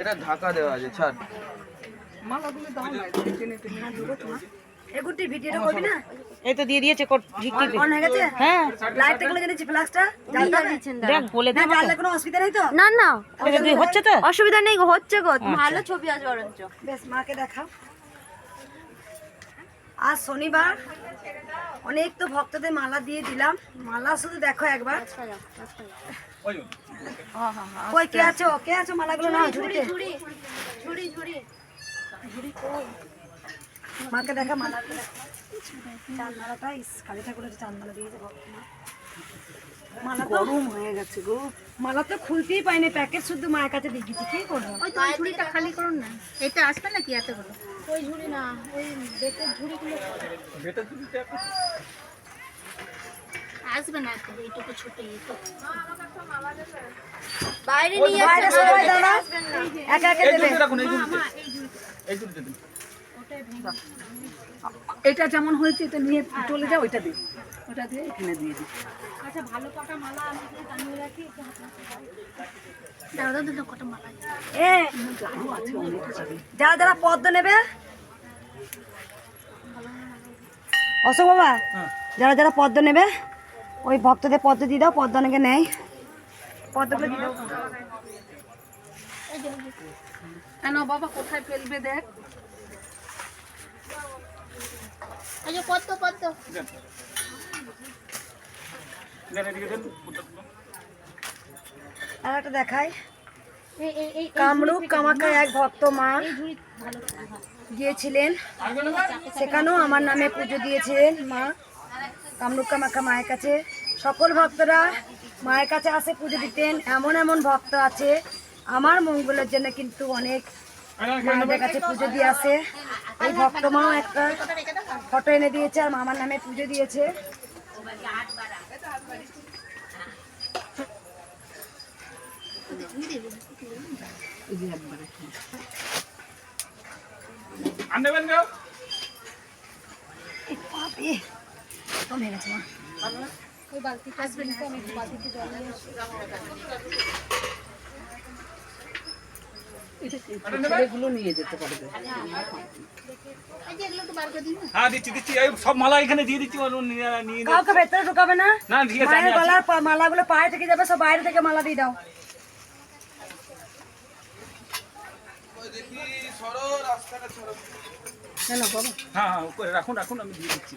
এটা ঢাকা দেওয়া আছে ছাড়। এগুটি ভিডিওটা করবি না? এই তো দিয়ে দিয়েছে কোট ঝিকটি অন হয়ে গেছে? হ্যাঁ। জেনেছি ফ্লাক্সটা জ্বালতে হবে? দেখ বলে না দেবো কোনো অসুবিধা নেই তো? না না। হচ্ছে তো? অসুবিধা নেই গো হচ্ছে গো। ভালো ছবি আছে বরঞ্চ। বেশ মাকে দেখাও। আজ শনিবার। অনেক তো ভক্তদের মালা দিয়ে দিলাম। মালা শুধু দেখো একবার। কই কে আছো কে আছো মালাগুলো নাও ঝুড়িতে ঝুড়ি ঝুড়ি ঝুড়ি মাকে দেখা মালা চান্দালাটা ইস কালী ঠাকুরের চান্দালা দিয়েছে ভক্তমা। মালা গরম হয়ে গেছে গো। মালা তো খুলতেই পাইনি প্যাকেট শুধু মায়ের কাছে দিয়ে দিচ্ছি কি করব? ওই ঝুড়িটা খালি করুন না। এটা আসবে নাকি এতগুলো? ওই ঝুড়ি না ওই বেতের ঝুড়িগুলো। আসবে না তো এইটুকু ছোট বাইরে নিয়ে বাইরে সবাই দাঁড়া একা একা দেবে। রাখুন এই জুড়িতে এই জুড়িতে দিন এটা যেমন হয়েছে এটা নিয়ে চলে যাও ওইটা দিই ওটা দিয়ে এখানে দিয়ে দিই। দাও। দাও দাও কটা মালা আছে। এ যারা যারা পদ্ম নেবে? অশোক বাবা যারা যারা পদ্ম নেবে? ওই ভক্তদের পদ্ম দিয়ে দাও পদ্ম অনেকে নেয় পদ্মগুলো দিয়ে দাও কেন বাবা কোথায় ফেলবে দেখ পদ্ম পদ্ম আর একটা দেখাই এই এই এই কামরূপ কামাখ্যায় এক ভক্ত মা গিয়েছিলেন সেখানেও আমার নামে পুজো দিয়েছিলেন মা কামরূপ কামাখ্যা মায়ের কাছে সকল ভক্তরা মায়ের কাছে আসে পুজো দিতেন। এমন এমন ভক্ত আছে। আমার মঙ্গলের জন্য কিন্তু অনেক মায়েদের কাছে পুজো দিয়ে আসে। এই ভক্ত মাও একটা ফটো এনে দিয়েছে আর মামার নামে পুজো দিয়েছে। কম হয়ে মা। ওই বালতিটা আমি বালতিতে জল নিয়ে হ্যাঁ, এখানে দিয়ে দিচ্ছি কাউকে ভেতরে ঢুকাবে না? মায়ের মালাগুলো পায়ে থেকে যাবে সব বাইরে থেকে মালা দিয়ে দাও। হ্যাঁ, হ্যাঁ রাখুন রাখুন আমি দিয়ে দিচ্ছি।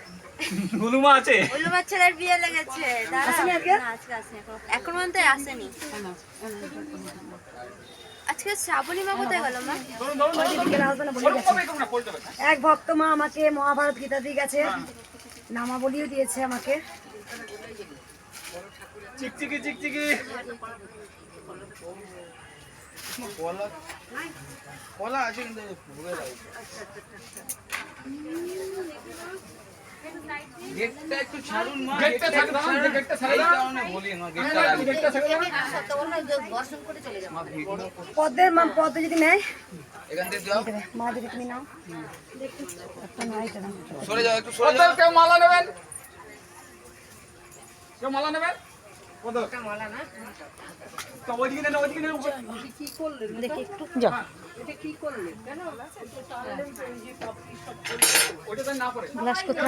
নুলুমা আছে? নুলুমার ছেলের বিয়ে লেগেছে। আজকে? আসেনি এখন। পর্যন্ত আসেনি। আজকে শ্রাবণী মা কোথায় গেল মা? এক ভক্ত মা আমাকে মহাভারত গীতা দিয়ে গেছে। নামাবলিও দিয়েছে আমাকে। চিকচিকি চিকচিকি। কলা কলা আছে কিন্তু গেটটা একটু ছাড়ুন মা। গেটটা ছাড়ুন গেটটা ছাড়ুন। কারণে বলি মা গেটটা রাখি গেটটা পদ্মের মা পদ্ম যদি নেয়। এখান থেকে যাও। মা যদি তুমি নাও। একটা নয় সরে যাও একটু সরে যাও। কেউ মালা নেবেন? কেউ মালা নেবেন? গ্লাস কোথায়?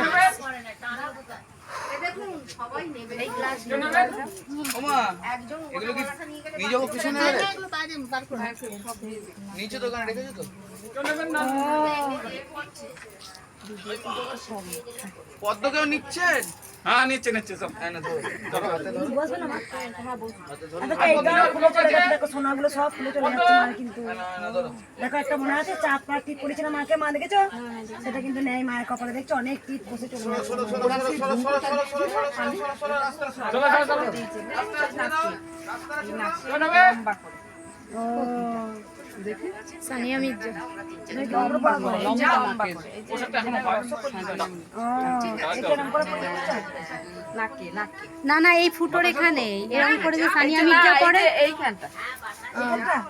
নিচে দোকানে রেখেছো তো? পদ্ম কেউ নিচ্ছেন হ্যাঁ নিচে নিচে সব হ্যাঁ না সোনাগুলো সব খুলে চলে যাচ্ছে মা কিন্তু দেখো একটা মনে আছে চাপ পা টিপ করেছিল মাকে মা দেখেছ সেটা কিন্তু নেই মায়ের কপালে দেখছ অনেক টিপ বসে চলে সানিয়া মির্জা। হয়? এরকম করে। পরে দিচ্ছ? না না এই ফুটোর এখানে। এরকম করে যে সানিয়া মির্জা পরে। এইখানটা।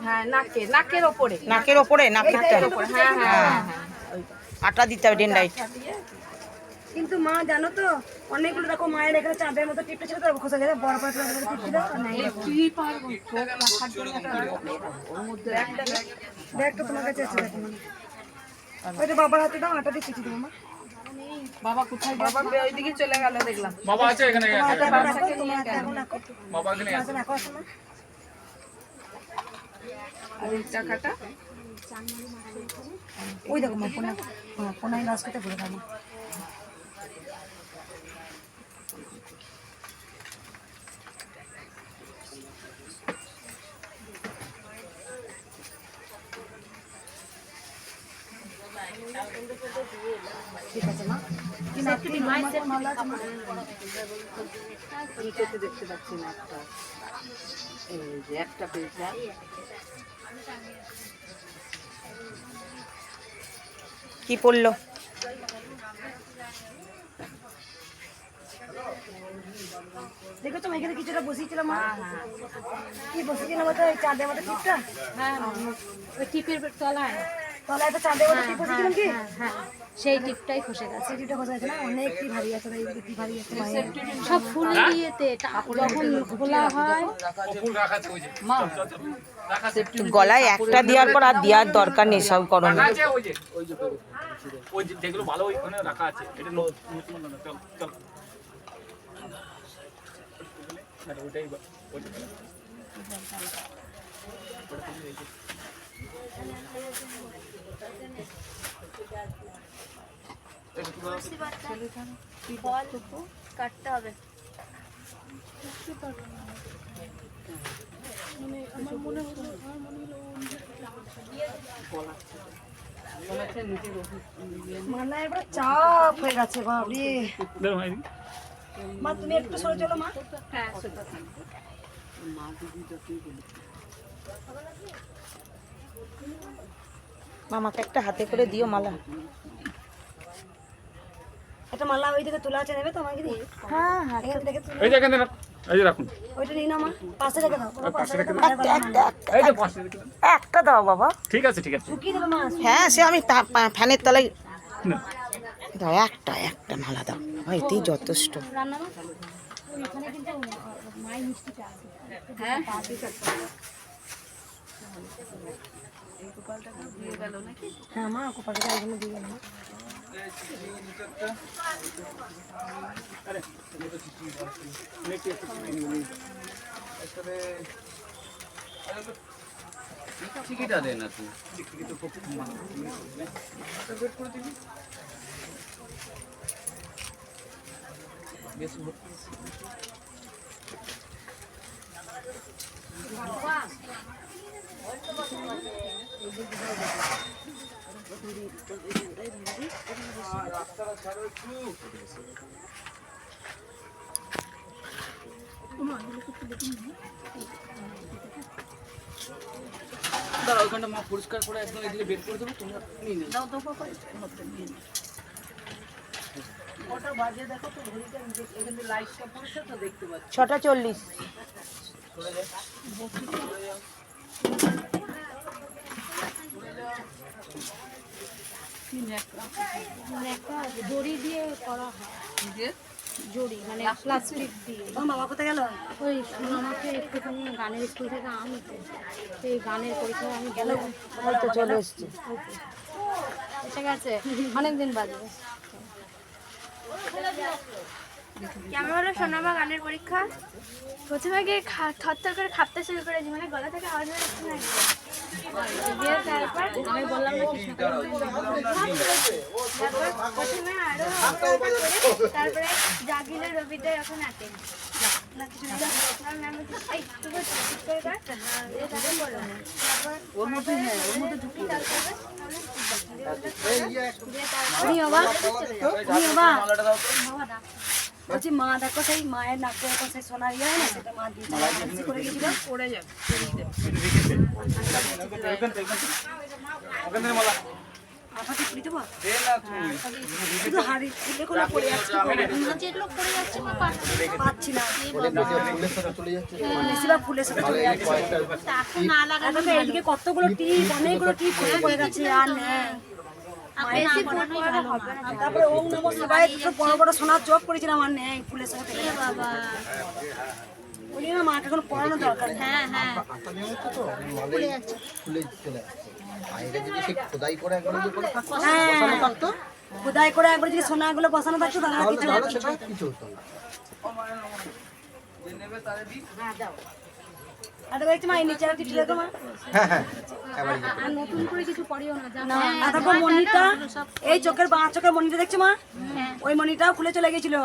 হ্যাঁ নাকে নাকের ওপরে। নাকের ওপরে নাকেরটা। হ্যাঁ হ্যাঁ আটা দিতে হবে ডেন্ডাইট। কিন্তু মা জানো তো অনেকগুলো দেখো মায়ের এখানে চাঁদের মতো টিপটা ছিল তো খোসা গেছে বড় বড় করে টিপ ছিল তো তোমার কাছে আছে দেখো। ওইটা বাবার হাতে দাও আটা দিয়ে চিঠি দেবো মা। বাবা কোথায় বাবা ওইদিকে চলে গেল দেখলাম। বাবা আছে এখানে বাবা এখানে আছে রাখো আছে। আর এই টাকাটা ওই দেখো মা পোনা হ্যাঁ পোনাই লাস করতে ভুলে দাও ঠিক আছে মা কি না কি মায়ের মালা আছে মা? আমি চোখে দেখতে পাচ্ছি না একটা। এই যে একটা পেয়েছে কি পড়ল? দেখেছ মা এখানে কিছুটা বসিয়েছিলাম মা। কি বসিয়েছিলাম ওটা ওই চাঁদের মতো টিপটা? হ্যাঁ। ওই টিপের তলায়। তলায় টিপ বসিয়েছিলাম কি? হ্যাঁ সেই টিপটাই খসে গেছে। সেই টিপটা বসে আছে না? অনেক কি ভারী আছে কি ভারী আছে সব ফুলের ইয়েতে টা- যখন খোলা হয় ফুল আছে গলায় একটা দেওয়ার পর আর দেওয়ার দরকার নেই সব করণ রাখা ওই যে ওই যে ওই যে যেগুলো ভালো ওইখানে রাখা আছে। এটা নো- নতুন না, চল কাটতে হবে মানে এবার চাপ হয়ে গেছে বাবরে। মা তুমি একটু সরে চলো মা মামাকে একটা হাতে করে দিও মালা। একটা মালা ওই দিকে তোলা আছে নেবে তো আমাকে দিয়ে? হ্যাঁ হ্যাঁ। হ্যাঁ, এখান থেকে তুলে। এই যে এখানে রাখ- এই যে রাখুন। ওইটা নিয়ে নাও মা। পাশে রেখে দাও। কোনো পাশে রেখে দাও। একটা একটা একটা এই যে পাঁচটা রেখে দাও। একটা দাও বাবা। ঠিক আছে ঠিক আছে। শুকিয়ে দেবে মা হ্যাঁ সে আমি তা- পা- ফ্যানের তলায় না। দাও একটা একটা মালা দাও। বাবা এতেই যথেষ্ট। রান্না মা হ্যাঁ ঠিক আছে এই গোপালটাকে দিয়ে গেল। মা টিকিটা দে না তুই দাঁড়া ওখানটা মা পরিষ্কার করে একদম এদিকে বের করে দেবো তোমরা নিয়ে দাও দফা করে মধ্যে ছটা চল্লিশ। মানে দিয়ে করা হয় জড়ি মানে প্লাস্টিক দিয়ে। বাবা কোথায় গেল? ওই আমাকে একটুখানি গানের স্কুল থেকে সেই গানের পরীক্ষায় আমি গেলাম। ওই তো চলে এসছে। এসে গেছে অনেকদিন বাজবে কেমন হলো সোনামা গানের পরীক্ষা? প্রথমে গিয়ে থরথর করে খাপতে শুরু করেছি মানে গলা থেকে আওয়াজ বেরোচ্ছে না। তারপর আমি বললাম না তারপর প্রথমে আরও করে তারপরে জাগিলে রবিতে এখন করে কর মধ্যে হ্যাঁ বাবা বলছি মা দেখো সেই মায়ের নাকে এখন সেই সোনা ইয়ে হয় না সেটা মা দিয়ে করে গেছিল থেকে মালা আঠাতে পুরি দেবো? শুধু হাড়ি ফুলে কোনো পড়ে যাচ্ছে যেগুলো পড়ে যাচ্ছে পাচ্ছি না। বেশিরভাগ ফুলের সাথে চলে যাচ্ছে। এইদিকে কতগুলো টিপ অনেকগুলো টিপ পড়ে পড়ে গেছে আর নেই। বেশি তারপরে ওম নমঃ শিবায় দুটো বড় বড় সোনার চোখ করেছিলাম আমার নেই ফুলের সাথে। বাবা। ওই জন্য মাকে এখন পড়ানো দরকার হ্যাঁ হ্যাঁ। খুলে চলে আসছে বাইরে যদি সে খোদাই করে একবার যদি করে থাকতো হ্যাঁ। বসানো থাকতো? খোদাই করে একবার যদি সোনাগুলো বসানো থাকতো তাহলে কিছু হতো না। আর মা এই নিচে একটু ঠেলে মা। হ্যাঁ হ্যাঁ। আর নতুন করে কিছু পড়িও না না আর দেখো মনিটা এই চোখের বাঁ চোখের মনিটা দেখছ মা? ওই মনিটাও খুলে চলে গেছিল।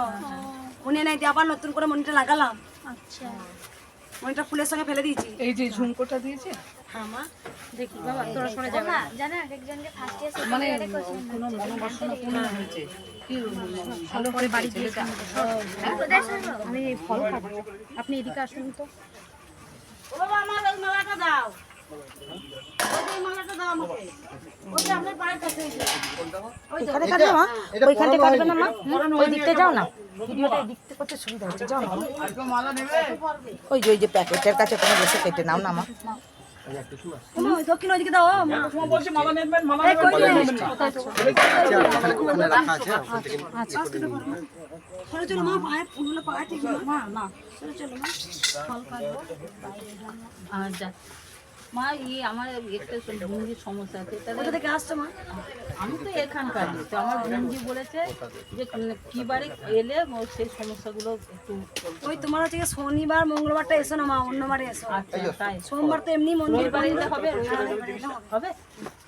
উনি নাই দিয়ে আবার নতুন করে মনিটা লাগালাম। আচ্ছা। মনিটা ফুলের সঙ্গে ফেলে দিয়েছি। এই যে ঝুমকোটা দিয়েছে? হ্যাঁ মা। দেখি বাবা তোরা সরে যাবে না? জানো একজনকে ফার্স্ট ইয়ার মানে কোনো মনোবাসনা পূর্ণ হয়েছে? ভালো করে বাড়ি ছেলেটা আমি ফল খাব আপনি এদিকে আসুন তো। এখানে কাটবে মা? ওইখান থেকে কাটবে না মা? ওই দিকটা যাও না। ভিডিওটা করতে সুবিধা হচ্ছে যাও না। আজকে মালা নেবে? ওই যে ওই যে প্যাকেটের কাছে ওখানে বসে কেটে নাও না মা। মা দক্ষিণ ওইদিকে দাও বলছি মালা নেবেন মালা নেবেন চলো চলো মা পায়ে ফুলগুলো পায়ে ঠিক মা না চলো চলো মা। আর যা। মা ই আমার একটা ভুঞ্জির সমস্যা আছে। কোথা থেকে আসছো মা? আমি তো এখানকার। তো আমার ভুঞ্জি বলেছে যে কি বারে এলে সেই সমস্যাগুলো একটু ওই তোমার হচ্ছে শনিবার মঙ্গলবারটা এসো না মা অন্যবারে এসো। আচ্ছা তাই। সোমবার তো এমনি মন্দির এলে হবে। হবে?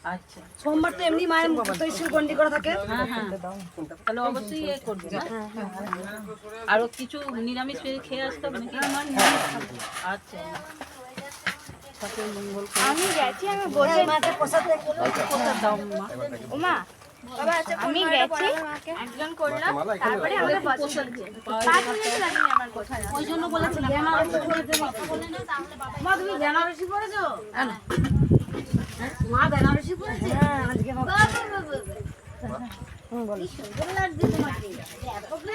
আচ্ছা। সোমবার তো এমনি মায়ের স্কুল গন্ডি করা থাকে। হ্যাঁ হ্যাঁ। তাহলে অবশ্যই এ করব। না আরও কিছু নিরামিষ খেয়ে- আসতে হবে নাকি? আচ্ছা। আমি গেছি আমি বসে মাকে প্রসাদ দেখ। দাও মা। আমি গেছি। একজন করলাম তারপরে আমাকে বসে। পাঁচ মিনিট লাগেনি আমার কোথায় ওই জন্য বলেছিলাম মা তুমি মা বেনারসি পড়েছে হ্যাঁ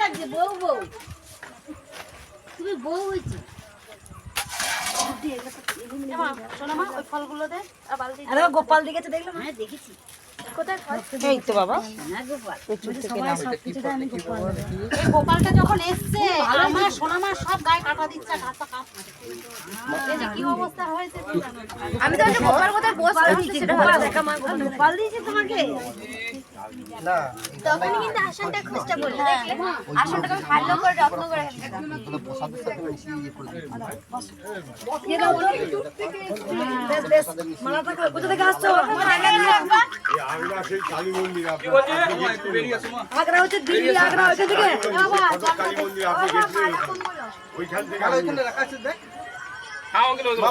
আজকে বউ বউ তুমি বউ হয়েছে গোপাল দিকে দেখলাম হ্যাঁ দেখেছি এই তো বাবা। গোপালটা যখন এসছে আমার সোনা মা সব গায়ে কাটা দিচ্ছে কি অবস্থা হয়েছে। আমি তো গোপাল কোথায় বসে গোপাল দিয়েছে তোমাকে? না কিন্তু আসনটা খুঁজতে বলল। দেখলে আসনটাকে ভালো করে যত্ন করে ওইখান থেকে কালী মন্দির আপনি গেছিলেন ওইখান থেকে আর আমি- ওইখানে রাখা আছে দেখ হ্যাঁ।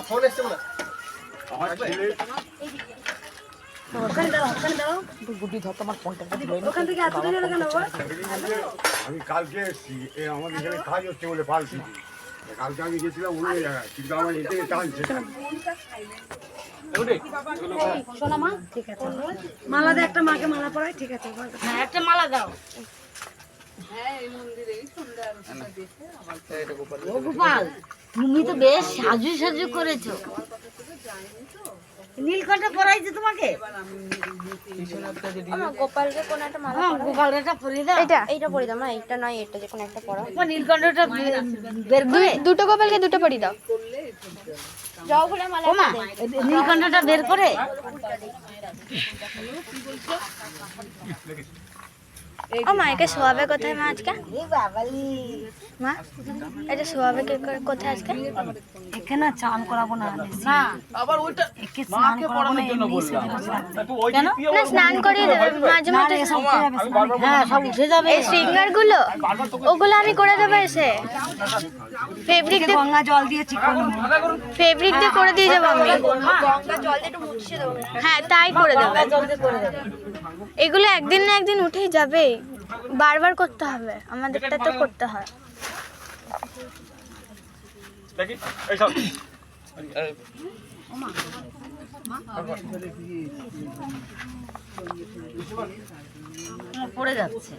ফোন এসছে না আমার ওখানে দাও ওখানে দাও ধর তোমার ফোনটা ওখান থেকে এত দূরে কেন আমি কালকে এসেছি। আমাদের এখানে কাজ হচ্ছে বলে পালছি। কালকে আমি গেছিলাম অন্য জায়গায় কিন্তু আমার এতে টানছে ওরে মা ঠিক আছে মালা দে একটা মাকে মালা পরাই ঠিক আছে হ্যাঁ একটা মালা দাও। ও গোপাল তুমি তো বেশ সাজু সাজু করেছ। নীলকণ্ঠ পরাইছে তোমাকে? আমার গোপালকে কোন একটা মালা হ্যাঁ গোপালটা পরিয়ে দাও। এটা এইটা দাও না এটা নয় এটা যে কোনো একটা নীলকণ্ঠটা বের করে। দুটো গোপালকে দুটো দাও। যাও বলে মালা ও নীলকণ্ঠটা বের করে। ও মা একে শোয়াবে কোথায় মা আজকে? মা এটা শোয়াবে কে কোথায় আজকে? এখানে চান করাবো না না আবার ওইটা একে স্নান করাবো না জন্য বললাম। একটু দিয়ে না স্নান করিয়ে দেবে মাঝে না করে। হ্যাঁ সব উঠে যাবে। এই শৃঙ্গারগুলো ওগুলো আমি করে দেবো এসে। ফেব্রিক দিয়ে গঙ্গা জল দিয়ে চিকন ফেব্রিক দিয়ে করে দিয়ে যাব আমি। হ্যাঁ। তাই করে দেবো। এগুলো একদিন না একদিন উঠেই যাবে। বারবার করতে হবে আমাদেরটা তো করতে হয়। দেখি এই সব। পড়ে যাচ্ছে।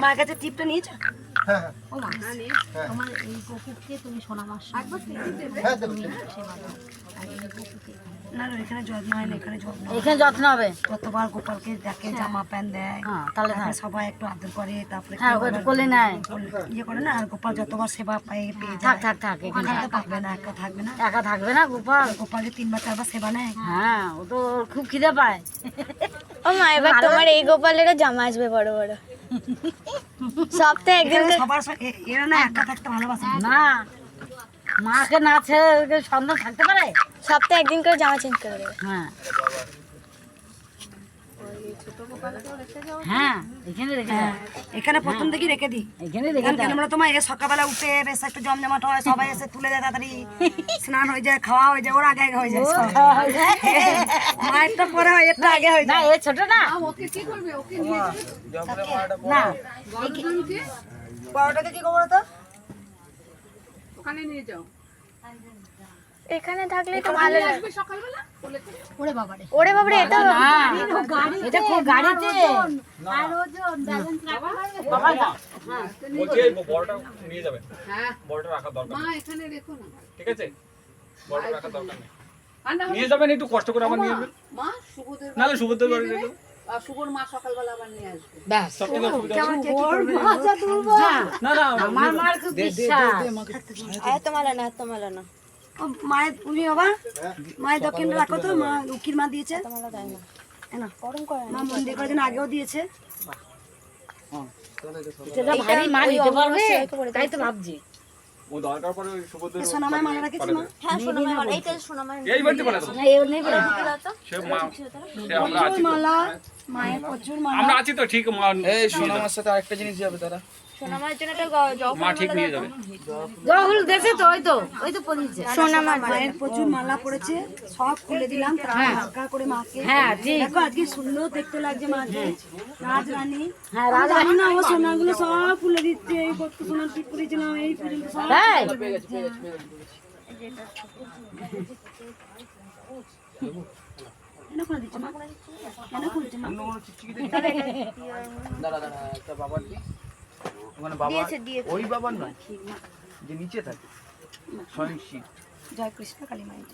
মায়ের কাছে টিপটা নিয়েছো? ও মা তোমার এই কুকুরকে তুমি সোনা মাস হ্যাঁ দেবো দেবো। না না এখানে যত্ন হয় না এখানে যত্ন এখানে যত্ন হবে? কতবার গোপালকে দেখে জামা প্যান্ট দেয় হ্যাঁ তাহলে হ্যাঁ। সবাই একটু আদর করে তারপরে হ্যাঁ কেউ ওটা আবার কোলে নেয়। ইয়ে করে না আর গোপাল যতবার সেবা পাই পেয়ে থাক যায়। থাক থাক এখানে ওখানে না একা থাকবে না। একা থাকবে না গোপাল। গোপাল যে তিনবার চারবার সেবা নেয়। হ্যাঁ ও তো খুব খিদে পায়। ও মা এবার তোমার এই গোপালেরও জামা আসবে বড় বড়। সপ্তাহে একদিন সবার সাথে এরা না একা থাকতে ভালোবাসে। না। না। মাকে না ছেড়ে সন্তান থাকতে পারে? সপ্তাহে একদিন করে জামা চেঞ্জ করে হ্যাঁ। হ্যাঁ এখানে রেখে দাও। এখানে প্রথম থেকে রেখে দিই। এখানে রেখে কেন আমরা তোমার এ সকালবেলা উঠে বেশ একটা জমজমাট হয় সবাই এসে তুলে দেয় তাড়াতাড়ি। স্নান হয়ে যায় খাওয়া হয়ে যায় ওর আগে আগে হয়ে যায় সব। মায়েরটা পরে হয় এরটা আগে হয়ে না এ ছোট না। কি খবর তো। এখানে থাকলে তো ভালো লাগবে ওরে বাবারে। ওরে বাবারে এটা না এটা খুব গাড়িতে? বাবা বলছি এই বড়টা নিয়ে যাবেন হ্যাঁ। বড়টা রাখার দরকার মা এখানে রেখো না। ঠিক আছে? বড়টা রাখার দরকার নেই। নিয়ে যাবেন একটু কষ্ট করে আবার নিয়ে যাবেন মা শুভদের সুভদ্র বাড়ি রেখে দাও। আর শুভর মা সকালবেলা আবার নিয়ে আসবে। ব্যাস। সব থেকে সুবিধা হবে। হ্যাঁ, না না আমার মার খুব বিশ্বাস। এত মালা না এত মালা না। ও, মায়ের তুমি বাবা মায়ের দক্ষিণ রাখো তো মা লক্ষ্মীর মা দিয়েছে। মা মন্দির করার জন্য আগেও দিয়েছে। ভারী মা নিতে পারবে তাই তো ভাবছি। ও দরকার পড়ে ওই সোনামায় মালা রেখেছি মা? হ্যাঁ সোনামার মালা। এইটা সোনামার এই বাড়িতে করে না এও নেই বলে সে মা সে আমরা আছি তো। মালা মায়ের প্রচুর মালা। আমরা আছি তো ঠিক মা। এই সোনামার সাথে আরেকটা জিনিস যাবে তারা। সোনামার জন্য একটা মা ঠিক নিয়ে যাবে। জহুল দেশে তো ওই তো ওই তো পড়িয়েছে সোনামার মায়ের প্রচুর মালা পড়েছে সব খুলে দিলাম তারা হালকা করে মাকে। হ্যাঁ ঠিক। দেখো আজকে সুন্দর দেখতে লাগছে মাকে। রাজরানী। হ্যাঁ আমি না ও সোনাগুলো সব খুলে দিচ্ছে এই কত সোনার টিপ করেছিলাম এই পর্যন্ত সব তাই কেন খুলে দিচ্ছে মা? কেন খুলছে মা? দাঁড়া দাঁড়া একটা বাবার দি ওখানে বাবা ওই বাবা নয় যে নিচে থাকে স্বয়ং শিব। জয় কৃষ্ণ কালী মায়ের